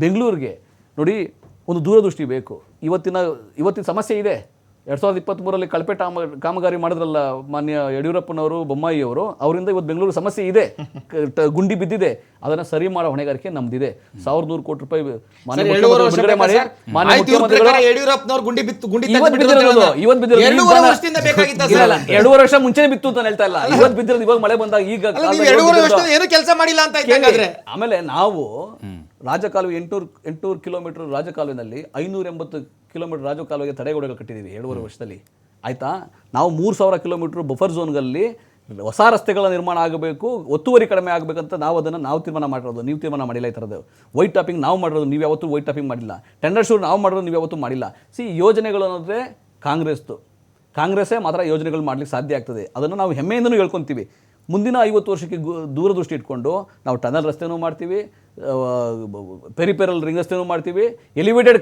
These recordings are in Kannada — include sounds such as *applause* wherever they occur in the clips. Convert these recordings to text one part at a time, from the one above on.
ಬೆಂಗಳೂರಿಗೆ ನೋಡಿ ಒಂದು ದೂರದೃಷ್ಟಿ ಬೇಕು. ಇವತ್ತಿನ ಇವತ್ತಿನ ಸಮಸ್ಯೆ ಇದೆ. ಎರಡು ಸಾವಿರದ ಇಪ್ಪತ್ತ್ಮೂರರಲ್ಲಿ ಕಳಪೆ ಟಾಮ ಕಾಮಗಾರಿ ಮಾಡಿದ್ರಲ್ಲ ಮಾನ್ಯ ಯಡಿಯೂರಪ್ಪನವರು ಬೊಮ್ಮಾಯಿಯವರು ಅವರಿಂದ ಇವತ್ತು ಬೆಂಗಳೂರು ಸಮಸ್ಯೆ ಇದೆ. ಗುಂಡಿ ಬಿದ್ದಿದೆ. ಅದನ್ನು ಸರಿ ಮಾಡೋ ಹೊಣೆಗಾರಿಕೆ ನಮ್ದಿದೆ. ಸಾವಿರದ ನೂರು ಕೋಟಿ ರೂಪಾಯಿ ಮಾನ್ಯ ಸರ್, ಏಳೂವರೆ ಮುಖ್ಯಮಂತ್ರಿಗಳು ವರ್ಷ ಬಿಡುಗಡೆ ಮಾಡಿ ಮಾನ್ಯ ಆಯ್ತು, ಇವ್ರ ಮುಖ್ಯಮಂತ್ರಿಗಳು ಪ್ರಕಾರ ಯಡಿಯೂರಪ್ಪನವ್ರು ಗುಂಡಿ ಬಿತ್ತು ಗುಂಡಿ ತೆಗ್ದು ಇವತ್ತು ಬಿಟ್ಟಿರೋದು ಬಿದ್ದಿರೋದು ಅಂತ ಇವತ್ತು ಬಿದ್ದಿರೋದು ಎರಡೂವರೆ ವರ್ಷ ಮುಂಚೆ ಬಿತ್ತು ಅಂತ ಹೇಳ್ತಾ ಇಲ್ಲ. ಇವತ್ತು ಬಿದ್ದಿರೋದು ಇವಾಗ ಮಳೆ ಬಂದಾಗ ಈಗ ಕೆಲಸ ಮಾಡಿಲ್ಲ ಅಂತ ಆಮೇಲೆ ನಾವು ರಾಜಕಾಲುವೆ ಎಂಟುನೂರು ಎಂಟುನೂರು ಕಿಲೋಮೀಟರ್ ರಾಜಕಾಲುವಿನಲ್ಲಿ ಐನೂರ ಎಂಬತ್ತು ಕಿಲೋಮೀಟರ್ ರಾಜಕಾಲುವೆಗೆ ತಡೆಗೋಡೆಗಳು ಕಟ್ಟಿದ್ದೀವಿ ಎರಡೂವರೆ ವರ್ಷದಲ್ಲಿ. ಆಯಿತಾ? ನಾವು ಮೂರು ಸಾವಿರ ಕಿಲೋಮೀಟರ್ ಬಫರ್ ಝೋನ್ಗಳಲ್ಲಿ ಹೊಸ ರಸ್ತೆಗಳ ನಿರ್ಮಾಣ ಆಗಬೇಕು ಒತ್ತುವರಿ ಕಡಿಮೆ ಆಗಬೇಕಂತ ನಾವು ಅದನ್ನು ನಾವು ತೀರ್ಮಾನ ಮಾಡಿರೋದು ನೀವು ತೀರ್ಮಾನ ಮಾಡಿಲ್ಲ ಈ ಥರದ್ದು. ವೈಟ್ ಟಾಪಿಂಗ್ ನಾವು ಮಾಡಿರೋದು ನೀವು ಯಾವತ್ತೂ ವೈಟ್ ಟಾಪಿಂಗ್ ಮಾಡಿಲ್ಲ. ಟೆಂಡರ್ ಶೂರ್ ನಾವು ಮಾಡಿರೋದು ನೀವು ಯಾವತ್ತೂ ಮಾಡಿಲ್ಲ. ಸಿ ಯೋಜನೆಗಳು ಅನ್ನೋದ್ರೆ ಕಾಂಗ್ರೆಸ್ದು. ಕಾಂಗ್ರೆಸ್ಸೇ ಮಾತ್ರ ಯೋಜನೆಗಳು ಮಾಡ್ಲಿಕ್ಕೆ ಸಾಧ್ಯ ಆಗ್ತದೆ. ಅದನ್ನು ನಾವು ಹೆಮ್ಮೆಯಿಂದನೂ ಹೇಳ್ಕೊತೀವಿ. ಮುಂದಿನ ಐವತ್ತು ವರ್ಷಕ್ಕೆ ಗು- ದೂರದೃಷ್ಟಿ ಇಟ್ಕೊಂಡು ನಾವು ಟನಲ್ ರಸ್ತೆನೂ ಮಾಡ್ತೀವಿ ಪೆರಿಪೆರಲ್ ರಿಂಗ್ ರಸ್ತೆನೂ ಮಾಡ್ತೀವಿ. ಎಲಿವೇಟೆಡ್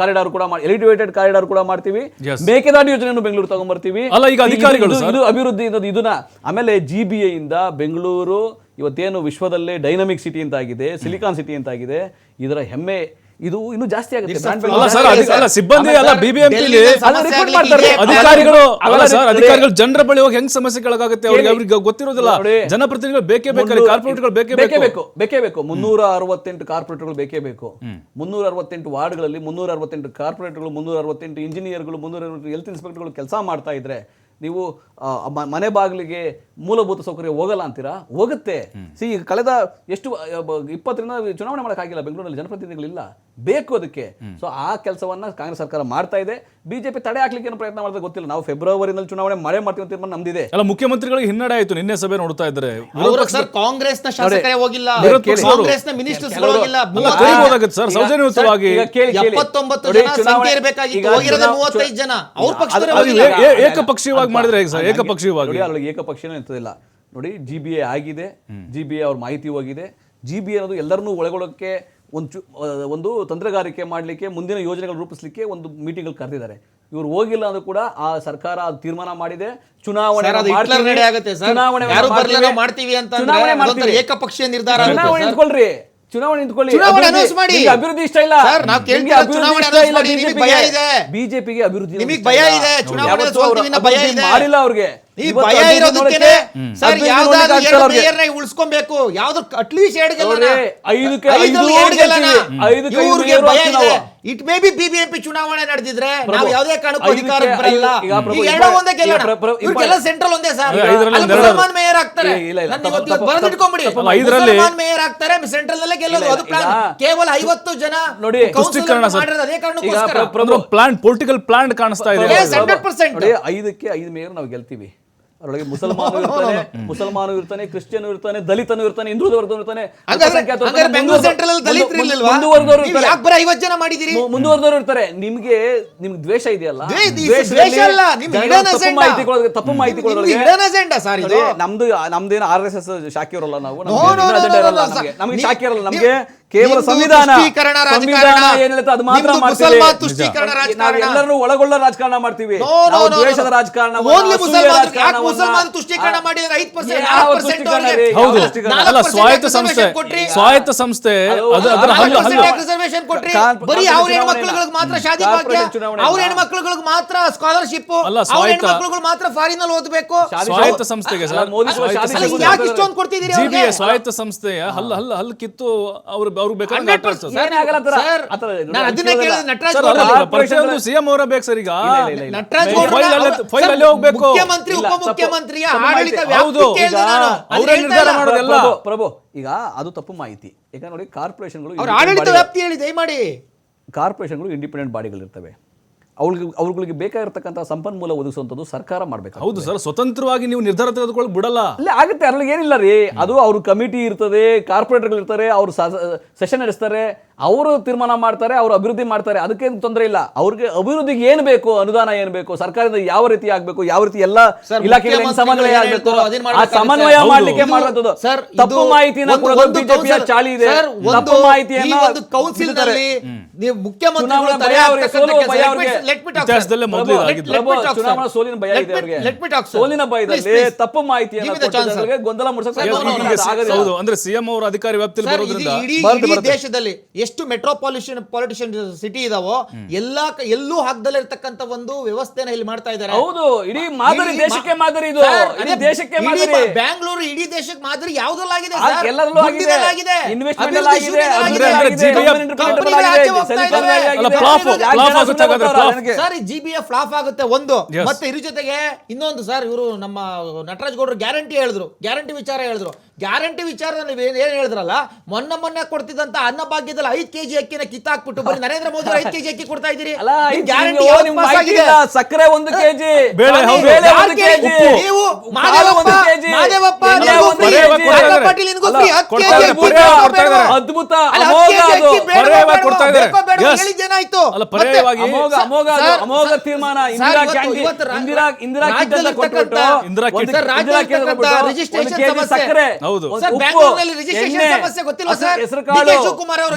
ಕಾರಿಡಾರ್ ಕೂಡ ಮಾಡಿ ಎಲಿವೇಟೆಡ್ ಕಾರಿಡಾರ್ ಕೂಡ ಮಾಡ್ತೀವಿ. ಮೇಕೆದಾಟು ಯೋಜನೆಯನ್ನು ಬೆಂಗಳೂರು ತಗೊಂಡ್ಬರ್ತೀವಿ ಅಲ್ಲ, ಈಗ ಅಧಿಕಾರಿಗಳು ಇದು- ಅಭಿವೃದ್ಧಿ ಅನ್ನೋದು ಇದನ್ನ. ಆಮೇಲೆ ಜಿ ಬಿ ಇಂದ ಬೆಂಗಳೂರು ಇವತ್ತೇನು ವಿಶ್ವದಲ್ಲೇ ಡೈನಮಿಕ್ ಸಿಟಿ ಅಂತ ಆಗಿದೆ ಸಿಲಿಕಾನ್ ಸಿಟಿ ಅಂತ ಆಗಿದೆ ಇದರ ಹೆಮ್ಮೆ ಇದು ಇನ್ನು ಜಾಸ್ತಿ ಆಗುತ್ತೆ. Brand building ಅಲ್ಲ ಸರ್ ಅಲ್ಲ ಸಿಬ್ಬಂದಿ ಅಲ್ಲ ಬಿಬಿಎಂಪಿ ಡೆಲ್ಲಿಲಿ ಸಮಸ್ಯೆ report ಮಾಡ್ತಾರೆ. ಅಧಿಕಾರಿಗಳು ಅಲ್ಲ ಸರ್ ಅಧಿಕಾರಿಗಳು ಜನರ ಬಳಿ ಹೋಗಿ ಹೆಂಗ್ ಸಮಸ್ಯೆಗಳಾಗುತ್ತೆ ಅವ್ರಿಗೆ. ಅವ್ರಿಗೆ ಗೊತ್ತಿರೋದಿಲ್ಲ. ನೋಡಿ. ಜನಪ್ರತಿನಿಧಿಗಳು ಬೇಕೇ ಬೇಕು? ಕಾರ್ಪೊರೇಟ್ಗಳು ಬೇಕೇ ಬೇಕೇ ಬೇಕು. ಬೇಕು ಬೇಕೇ ಮುನ್ನೂರ ಅರವತ್ತೆಂಟು ಕಾರ್ಪೊರೇಟ್ಗಳು ಬೇಕೇ ಬೇಕು. ಮುನ್ನೂರ ಅರವತ್ತೆಂಟು ವಾರ್ಡ್ಗಳಲ್ಲಿ ಮುನ್ನೂರ ಅರವತ್ತೆಂಟು ಕಾರ್ಪೊರೇಟ್ಗಳು ಮುನ್ನೂರ ಅರವತ್ತೆಂಟು ಇಂಜಿನಿಯರ್ಗಳು ಮುನ್ನೂರ ಅರವತ್ತು ಹೆಲ್ತ್ ಇನ್ಸ್ಪೆಕ್ಟರ್ಗಳು ಕೆಲಸ ಮಾಡ್ತಾ ಇದ್ರೆ ನೀವು ಮನೆ ಬಾಗಿಲಿಗೆ ಮೂಲಭೂತ ಸೌಕರ್ಯ ಹೋಗಲ್ಲ ಅಂತೀರಾ? ಹೋಗುತ್ತೆ. ಸಿ ಈಗ ಕಳೆದ ಎಷ್ಟು ಇಪ್ಪತ್ತರಿಂದ ಚುನಾವಣೆ ಮಾಡೋಕ್ಕಾಗಿಲ್ಲ. ಬೆಂಗಳೂರಲ್ಲಿ ಜನಪ್ರತಿನಿಧಿಗಳಿಲ್ಲ. ಬೇಕು ಅದಕ್ಕೆ. ಸೊ ಆ ಕೆಲಸವನ್ನ ಕಾಂಗ್ರೆಸ್ ಸರ್ಕಾರ ಮಾಡ್ತಾ ಇದೆ. ಬಿಜೆಪಿ ತಡೆ ಹಾಕ್ಲಿಕ್ಕೆ ಏನು ಪ್ರಯತ್ನ ಮಾಡಿದ್ರೆ ಗೊತ್ತಿಲ್ಲ. ನಾವು ಫೆಬ್ರವರಿನಲ್ಲಿ ಚುನಾವಣೆ ಮಳೆ ಮಾಡ್ತೀವಿ ಅಂತ ತೀರ್ಮಾನ ನಮ್ದಿದೆ. ಅಲ್ಲ ಮುಖ್ಯಮಂತ್ರಿಗಳಿಗೆ ಹಿನ್ನಡೆ ಆಯ್ತು. ನಿನ್ನೆ ಸಭೆ ನೋಡ್ತಾ ಇದ್ದಾರೆ. ಸರ್ ಕಾಂಗ್ರೆಸ್ನ ಶಾಸಕರೇ ಹೋಗಿಲ್ಲ. ವಿರೋಧ ಪಕ್ಷದವರು. ಕಾಂಗ್ರೆಸ್ನ ಮಿನಿಸ್ಟರ್ಸ್ ಹೋಗಿಲ್ಲ. ಅಲ್ಲ ಸರ್. ಸೌಜನ್ಯಯುತವಾಗಿ ಈಗ ಕೇಳಿ ಕೇಳಿ. ಎಪ್ಪತ್ತೊಂಬತ್ತು ನೋಡಿ, ಜನ ಸಂಖ್ಯೆ ಇರ್ಬೇಕಾಗಿತ್ತು. ಈಗ ಹೋಗಿರೋದೇ ಮೂವತ್ತೈದು ಜನ. ಅವ್ರ ಪಕ್ಷದವರೇ. ಏಕಪಕ್ಷೀಯವಾಗಿ ಮಾಡಿದ್ರೆ ಹೇಗೆ ಸರ್? ಏಕಪಕ್ಷೀಯವಾಗಿ. ಅದ್ರೊಳಗೆ ಏಕಪಕ್ಷೀಯನೇ ಇರ್ತದಿಲ್ಲ. ನೋಡಿ ಜಿ ಬಿ ಎ ಆಗಿದೆ. ಜಿ ಬಿ ಎ ಅವ್ರ ಮಾಹಿತಿ ಹೋಗಿದೆ. ಜಿ ಬಿ ಅನ್ನೋದು ಎಲ್ಲರನ್ನೂ ಒಳಗೊಳ್ಳೋಕ್ಕೆ ಒಂದು ಚು- ಒಂದು ತಂತ್ರಗಾರಿಕೆ ಮಾಡಲಿಕ್ಕೆ ಮುಂದಿನ ಯೋಜನೆಗಳು ರೂಪಿಸಲಿಕ್ಕೆ ಒಂದು ಮೀಟಿಂಗ್ ಕರೆದಿದ್ದಾರೆ. ಇವರು ಹೋಗಿಲ್ಲ ಅಂದ್ರೂ ಕೂಡ ಆ ಸರ್ಕಾರ ಅದು ತೀರ್ಮಾನ ಮಾಡಿದೆ. ಚುನಾವಣೆ. ಚುನಾವಣೆ. ಏಕಪಕ್ಷೀಯ ನಿರ್ಧಾರ ಚುನಾವಣೆ. ನಿಂತ್ಕೊಳ್ರಿ ಚುನಾವಣೆ ನಿಂತ್ಕೊಳ್ಳಿ. ಅಭಿವೃದ್ಧಿ-. ಇಷ್ಟ ಇಲ್ಲ. ಬಿಜೆಪಿಗೆ ಅಭಿವೃದ್ಧಿ. ಮಾಡಿಲ್ಲ ಅವ್ರಿಗೆ. ಈ ಭಯ ಇರೋದಕ್ಕೆ ಸರ್ ಯಾವ್ದಾದ್ರು ಎರಡು ಅವ್ರಿಗೆ. ಮೇಯರ್ನ ಉಳಿಸ್ಕೊಬೇಕು. ಯಾವ್ದು ಅಟ್ಲೀಸ್ಟ್ ಎರಡು ಐದು ಇವ್ರಿಗೆ ಮೇಯರ್ ಭಯ ಇದೆ. ನಾವು. ಇಟ್ ಮೇ ಬಿ ಬಿಬಿಎಂಪಿ ಚುನಾವಣೆ ನಡೆದಿದ್ರೆ ನಾವು ಯಾವುದೇ ಕಾರಣಕ್ಕೂ ಅಧಿಕಾರಕ್ಕೆ ಬರಲ್ಲ. ಎರಡೋ ಒಂದೇ ಗೆಲ್ಲೋಣ ಇವ್ರಿಗೆಲ್ಲ ಸೆಂಟ್ರಲ್ ಒಂದೇ ಸರ್. ಮುಸಲ್ಮಾನ್ ಮೇಯರ್ ಆಗ್ತಾರೆ. ಇಲ್ಲ, ಇಲ್ಲ, ಇಲ್ಲ. ನಾನು ತಪ್ಪು- ಇವತ್ತು ತಪ್ಪು- ಬರೆದು ಇಟ್ಕೊಂಬಿಡಿ. ತಪ್ಪು- ಅಲ್ಲ, ಐದರಲ್ಲಿ- ಮುಸಲ್ಮಾನ್ ಮೇಯರ್ ಆಗ್ತಾರೆ ಸೆಂಟ್ರಲ್ ನಲ್ಲೇ ಗೆಲ್ಲೋದು. ಅದು ಪ್ಲಾನ್ ಕೇವಲ ಐವತ್ತು ಜನ ನೋಡಿ, ಅದೇ ಕಾರಣಕ್ಕೋಸ್ಕರ. ಪ್ಲಾನ್ ಪೊಲಿಟಿಕಲ್ ಪ್ಲಾನ್ ಕಾಣಿಸ್ತಾ ಇದೆ. 100%. ನೋಡಿ ಐದಕ್ಕೆ ಐದು ಮೇಯರ್ ನಾವು ಗೆಲ್ತೀವಿ. ಅದರೊಳಗೆ ಮುಸಲ್ಮಾನ *laughs* ಇರ್ತಾನೆ ಮುಸಲ್ಮಾನ ಇರ್ತಾನೆ ಕ್ರಿಶ್ಚಿಯನ್ ಇರ್ತಾನೆ ದಲಿತನು ಇರ್ತಾನೆ ಹಿಂದೂ ವರ್ಗದವನು ಇರ್ತಾನೆ ಮುಂದುವರೆದವರು ಇರ್ತಾರೆ. ಐವತ್ತು ಜನ ಮಾಡಿದಿರಿ? ಮುಂದುವರೆದವರು ಇರ್ತಾರೆ. ನಿಮ್ಗೆ ನಿಮ್ಗೆ ದ್ವೇಷ ಇದೆಯಲ್ಲ? ತಪ್ಪು ಮಾಹಿತಿ ತಪ್ಪು ಮಾಹಿತಿ ನಿಮ್ದು ನಮ್ದೇನು ಆರ್ ಎಸ್ ಎಸ್ ಶಾಖೆ ಇರಲ್ಲ ನಾವು. ನಮ್ಗೆ ನಮಗೆ. ಶಾಖೆ ಇರಲ್ಲ. ನಮಗೆ ಕೇವಲ ಸಂವಿಧಾನ ಸಂವಿಧಾನ ರಾಜಕಾರಣ. ಏನ್ ಹೇಳುತ್ತೆ ಅದು ಮಾತ್ರ ಒಳಗೊಳ್ಳ ರಾಜಕಾರಣ ಮಾಡ್ತೀವಿ ದ್ವೇಷದ. ರಾಜಕಾರಣ Only ಮುಸಲ್ಮಾನ್ ತುಷ್ಟೀಕರಣ ಮಾಡಿದ್ರೆ 5% ಯಾವ 4% ತುಷ್ಟೀಕರಣ ಅವ್ರಿಗೆ? ರೀ? ಹೌದು ಅಲ್ಲ ಸ್ವಾಯತ್ತ ಸಂಸ್ಥೆ. ಸ್ವಾಯತ್ತ ಸಂಸ್ಥೆ ಬರೀ ಅವ್ರ ಹೆಣ್ಮಕ್ಳುಗಳಿಗೆ ಮಾತ್ರ ಶಾದಿ ಭಾಗ್ಯ ಅವ್ರ. ಹೆಣ್ಮಕ್ಳುಗಳಿಗೆ ಮಾತ್ರ ಸ್ಕಾಲರ್ಶಿಪ್ ಅಲ್ಲ, ಅವ್ರ ಸ್ವಾಯತ್ತ- ಮಾತ್ರ ಫಾರಿನ್ ಅಲ್ಲಿ ಓದಬೇಕು ಸ್ವಾಯತ್ತ ಸಂಸ್ಥೆಗೆ ಸರ್ ಮೋದಿ ಕೂಡ ಸ್ವಾಯತ್ತ ಶಾದಿ ಸಂಸ್ಥೆ. ಯಾಕೆ ಇಷ್ಟೊಂದು ಕೊಡ್ತಿದ್ದೀರಿ ಸ್ವಾಯತ್ತ ಸಂಸ್ಥೆಯ ಹಲ್ಲ ಹಲ್ಲ ಹಲ್ಲ ಕಿತ್ತು ಅವ್ರು ಅವ್ರಿಗೆ ಬೇಕಾದ್ರೆ ನಟರಾಜ್ ಸಿಎಂ ಅವರ ಬೇಕು ಸರ್ ಈಗ. ನಟರಾಜ್ ಫೈಲ್ ಅಲ್ಲಿ ಅವ್ರ- ಹೋಗ್ಬೇಕು. ಮುಖ್ಯಮಂತ್ರಿ ಉಪಮುಖ್ಯಮಂತ್ರಿ ಉಪಮುಖ್ಯಮಂತ್ರಿಯ ಆಡಳಿತ ಯಾವುದು ಹೌದು. ಅಲ್ಲಿ ನಿರ್ಧಾರ ಮಾಡೋದಲ್ಲ. ಪ್ರಭು ಈಗ ಅದು ತಪ್ಪು ಮಾಹಿತಿ. ಈಗ ನೋಡಿ ಕಾರ್ಪೊರೇಷನ್ಗಳು ಅವ್ರ ಆಡಳಿತ ವ್ಯಾಪ್ತಿ ಹೇಳಿ ದಯಮಾಡಿ. ಕಾರ್ಪೊರೇಷನ್ಗಳು ಇಂಡಿಪೆಂಡೆಂಟ್ ಬಾಡಿಗಳಿರ್ತವೆ ಅವ್ರಿಗೆ ಅವ್ರುಗಳಿಗೆ ಬೇಕಾಗಿರ್ತಕ್ಕಂಥ ಸಂಪನ್ಮೂಲ ಒದಗಿಸುವಂಥದ್ದು ಸರ್ಕಾರ ಮಾಡಬೇಕು ಹೌದು ಸರ್ ಸ್ವತಂತ್ರವಾಗಿ ನೀವು ನಿರ್ಧಾರ ತೆಗೆದುಕೊಳ್ಳಿ ಬಿಡಲ್ಲ. ಅಲ್ಲೇ ಆಗುತ್ತೆ ಅದ್ರಲ್ಲಿ ಏನಿಲ್ಲ ರೀ. ಅದು ಅವ್ರ ಕಮಿಟಿ ಇರ್ತದೆ ಕಾರ್ಪೊರೇಟರ್ಗಳಿರ್ತಾರೆ ಅವ್ರು ಸೆಷನ್ ನಡೆಸ್ತಾರೆ ಅವರು ತೀರ್ಮಾನ ಮಾಡ್ತಾರೆ ಅವರು ಅಭಿವೃದ್ಧಿ ಮಾಡ್ತಾರೆ ಅದಕ್ಕೇನು ತೊಂದರೆ ಇಲ್ಲ. ಅವ್ರಿಗೆ ಅಭಿವೃದ್ಧಿಗೆ ಏನು ಬೇಕು ಅನುದಾನ ಏನು ಬೇಕು ಸರ್ಕಾರದಿಂದ ಯಾವ ರೀತಿ ಆಗ್ಬೇಕು ಯಾವ ರೀತಿ ಎಲ್ಲ ಇಲಾಖೆಗಳ ಸಮನ್ವಯ ಆಗಬೇಕು ಆ ಸಮನ್ವಯ. ಮಾಡ್ಲಿಕ್ಕೆ ಸರ್, ತಪ್ಪು ಮಾಹಿತಿನ ಬಿಜೆಪಿಯ ಚಾಳಿ ಇದೆ. ಸರ್, ತಪ್ಪು ಮಾಹಿತಿಯನ್ನ ಈ ಒಂದು ಕೌನ್ಸಿಲ್ನಲ್ಲಿ ನೀವು ಮುಖ್ಯಮಂತ್ರಿಗಳು ಚುನಾವಣಾ ಸೋಲಿನ ಭಯ ಇದೆ ಅವರಿಗೆ. ಸೋಲಿನ ಭಯದಲ್ಲಿ ತಪ್ಪು ಮಾಹಿತಿಯನ್ನು ಗೊಂದಲ ಮುಡಿಸಕ್ಕೆ ಅಂದ್ರೆ ಸಿಎಂ ಅವರು ಅಧಿಕಾರಿ ವ್ಯಾಪ್ತಿಯಲ್ಲಿ ಬರೋದ್ರಿಂದ. ದೇಶದಲ್ಲಿ ಎಷ್ಟು ಮೆಟ್ರೋಪಾಲಿಷನ್ ಪಾಲಿಟಿಷಿಯನ್ ಸಿಟಿ ಇದಾವೋ ಎಲ್ಲಾ ಕ- ಎಲ್ಲೂ ಹಾಕದಲ್ಲಿ ಇರತಕ್ಕಂತ ಒಂದು ವ್ಯವಸ್ಥೆನ ಇಲ್ಲಿ ಮಾಡ್ತಾ ಇದ್ದಾರೆ. ಹೌದು ಇಡೀ ಮಾದರಿ ದೇಶಕ್ಕೆ ಮಾದರಿ ಇದು ಇಡೀ ದೇಶಕ್ಕೆ ಮಾದರಿ. ಬೆಂಗಳೂರು ಬ್ಯಾಂಗ್ಳೂರು ಇಡೀ ದೇಶಕ್ಕೆ ಮಾದರಿ ಯಾವುದಲ್ಲಾಗಿದೆ ಸರ್? ಎಲ್ಲದರಲ್ಲೂ ಆಗಿದೆ. ಇನ್ವೆಸ್ಟ್ಮೆಂಟ್ ಎಲ್ಲ ಆಗಿದೆ? ಸರ್ ಜಿಬಿಎಫ್ ಫ್ಲಾಪ್ ಆಗುತ್ತೆ ಒಂದು. ಮತ್ತೆ ಇದ್ರ ಜೊತೆಗೆ ಇನ್ನೊಂದು ಸರ್ ಇವರು ನಮ್ಮ ನಟರಾಜ್ ಗೌಡರು ಗ್ಯಾರಂಟಿ ಹೇಳಿದ್ರು. ಗ್ಯಾರಂಟಿ ವಿಚಾರ ಹೇಳಿದ್ರು. ಗ್ಯಾರಂಟಿ ವಿಚಾರದಲ್ಲಿ ನೀವು ಏನ್ ಹೇಳಿದ್ರಲ್ಲ ಮೊನ್ನೆ ಮೊನ್ನೆ ಕೊಡ್ತಿದ್ದಂತ ಅನ್ನಭಾಗ್ಯದಲ್ಲಿ ಐದ್ ಕೆಜಿ ಅಕ್ಕಿನ ಕಿತ್ತಾಕ್ಬಿಟ್ಟು ಬರೀ ನರೇಂದ್ರ ಮೋದಿ ಐದ್ ಕೆಜಿ ಅಕ್ಕಿ ಕೊಡ್ತಾ ಇದ್ದೀರಿ. ಅಲ್ಲ ಗ್ಯಾರಂಟಿ. ಸಕ್ಕರೆ ಒಂದು ಕೆಜಿ. ಬೇಳೆ. ಒಂದು ಕೆಜಿ. ನೀವು ಮಾದೇವಪ್ಪ, ಮಾದೇವಪ್ಪ, ಅದ್ಭುತ ಅಮೋಘ ತೀರ್ಮಾನ ಇಂದಿರಾ ಇಂದಿರಾ ಇಂದಿರಾ. ಒಂದು ಒಂದು. ಸಕ್ಕರೆ ಹೌದು. ಸರ್ ಉಪ್ಪು, ಬ್ಯಾಂಗ್ಳೂರ್ನಲ್ಲಿ ರಿಜಿಸ್ಟ್ರೇಷನ್ ಸಮಸ್ಯೆ ಗೊತ್ತಿಲ್ಲ ಹಸಿರು- ಕಾಳು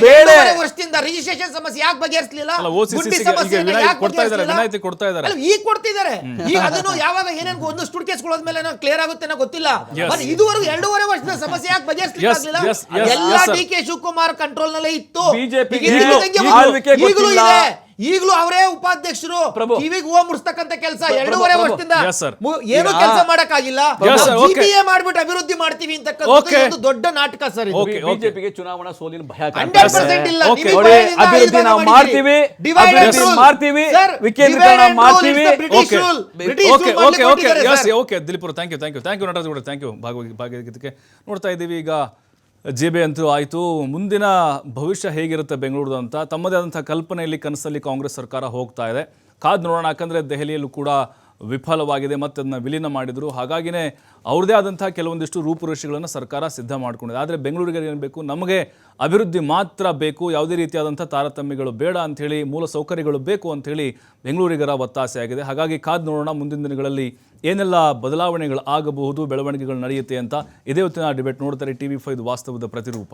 ಬೇಳೆ. ವರ್ಷದಿಂದ ರಿಜಿಸ್ಟ್ರೇಷನ್ ಸಮಸ್ಯೆ ಯಾಕೆ ಬಗೆಹರಿಸಲಿಲ್ಲ? ಕೊಡ್ತಾ ಇದ್ದಾರೆ, ವಿನಾಯಿತಿ ಕೊಡ್ತಾ ಇದ್ದಾರೆ. ಈಗ ಕೊಡ್ತಿದ್ದಾರೆ. ಈಗ ಅದನ್ನು ಯಾವಾಗ ಏನೇನು ಒಂದಷ್ಟು ಹುಡುಕಿಸ್ಕೊಳ್ಳೋದ್ಮೇಲೆ ಕ್ಲಿಯರ್ ಆಗುತ್ತೆ ಅನ್ನೋ ಗೊತ್ತಿಲ್ಲ. ಇದುವರೆಗೂ ಮತ್ತೆ ಎರಡೂವರೆ ವರ್ಷದ ಸಮಸ್ಯೆ ಯಾಕೆ ಬಗೆಹರಿಸಲಿಲ್ಲ yes, ಎಲ್ಲ ಡಿ ಕೆ ಶಿವಕುಮಾರ್ ಕಂಟ್ರೋಲ್ ನಲ್ಲೇ ಇತ್ತು. ಬಿಜೆಪಿ ಈಗಲೂ. ಇದೆ. ಈಗಲೂ ಅವರೇ ಉಪಾಧ್ಯಕ್ಷರು ಪ್ರಭು. ಕಿವಿಗೆ ಹೂವು ಮುಡಿಸ್ತಕ್ಕಂತ ಕೆಲಸ ಎರಡೂವರೆ. ವರ್ಷದಿಂದ ಏನು ಕೆಲಸ ಮಾಡಕ್ಕಾಗಿಲ್ಲ ಆಗಿಲ್ಲ ಜಿಪಿಎ ಮಾಡ್ಬಿಟ್ಟು ಅಭಿವೃದ್ಧಿ ಮಾಡ್ತೀವಿ ಅಂತ. ಒಂದು ದೊಡ್ಡ ನಾಟಕ ಸರ್. ಬಿಜೆಪಿಗೆ ಚುನಾವಣಾ ಸೋಲಿನ ಭಯ ಹಂಡ್ರೆಡ್. ಪರ್ಸೆಂಟ್ ಇಲ್ಲ ಅಭಿವೃದ್ಧಿ ನಾವು ಮಾಡ್ತೀವಿ. ಮಾಡ್ತೀವಿ, ವಿಕೇಂದ್ರೀಕರಣ ಮಾಡ್ತೀವಿ. Okay okay okay. Okay ದಿಲೀಪುರ thank you thank you thank you Nataraj Gowda thank you ಭಾಗವಾಗಿ ಭಾಗಿದ್ದಕ್ಕೆ ನೋಡ್ತಾ ಇದ್ದೀವಿ ಈಗ ಜೆ ಬಿ ಅಂತೂ ಆಯಿತು. ಮುಂದಿನ ಭವಿಷ್ಯ ಹೇಗಿರುತ್ತೆ ಬೆಂಗಳೂರು ಅಂತ? ತಮ್ಮದೇ ಆದಂಥ ಕಲ್ಪನೆಯಲ್ಲಿ ಕನಸಲ್ಲಿ ಕಾಂಗ್ರೆಸ್ ಸರ್ಕಾರ ಹೋಗ್ತಾ ಇದೆ. ಕಾದ್ ನೋಡೋಣ, ಯಾಕಂದರೆ ದೆಹಲಿಯಲ್ಲೂ ಕೂಡ ವಿಫಲವಾಗಿದೆ ಮತ್ತು ಅದನ್ನು ವಿಲೀನ ಮಾಡಿದರು. ಹಾಗಾಗಿನೇ ಅವ್ರದ್ದೇ ಆದಂಥ ಕೆಲವೊಂದಿಷ್ಟು ರೂಪುರೇಷೆಗಳನ್ನು ಸರ್ಕಾರ ಸಿದ್ಧ ಮಾಡ್ಕೊಂಡಿದೆ. ಆದರೆ ಬೆಂಗಳೂರಿಗೆ ಏನು ಬೇಕು? ನಮಗೆ ಅಭಿವೃದ್ಧಿ ಮಾತ್ರ ಬೇಕು. ಯಾವುದೇ ರೀತಿಯಾದಂಥ ತಾರತಮ್ಯಗಳು ಬೇಡ ಅಂಥೇಳಿ, ಮೂಲ ಸೌಕರ್ಯಗಳು ಬೇಕು ಅಂಥೇಳಿ ಬೆಂಗಳೂರಿಗರ ಒತ್ತಾಸೆ ಆಗಿದೆ. ಹಾಗಾಗಿ ಕಾದ್ ನೋಡೋಣ, ಮುಂದಿನ ದಿನಗಳಲ್ಲಿ ಏನೆಲ್ಲ ಬದಲಾವಣೆಗಳು ಆಗಬಹುದು ಬೆಳವಣಿಗೆಗಳು ನಡೆಯುತ್ತೆ ಅಂತ ಇದೇ ಹೊತ್ತಿನ ಡಿಬೇಟ್ ನೋಡ್ತಾರೆ ಟಿ ವಿ ಫೈವ್ ವಾಸ್ತವದ ಪ್ರತಿರೂಪ.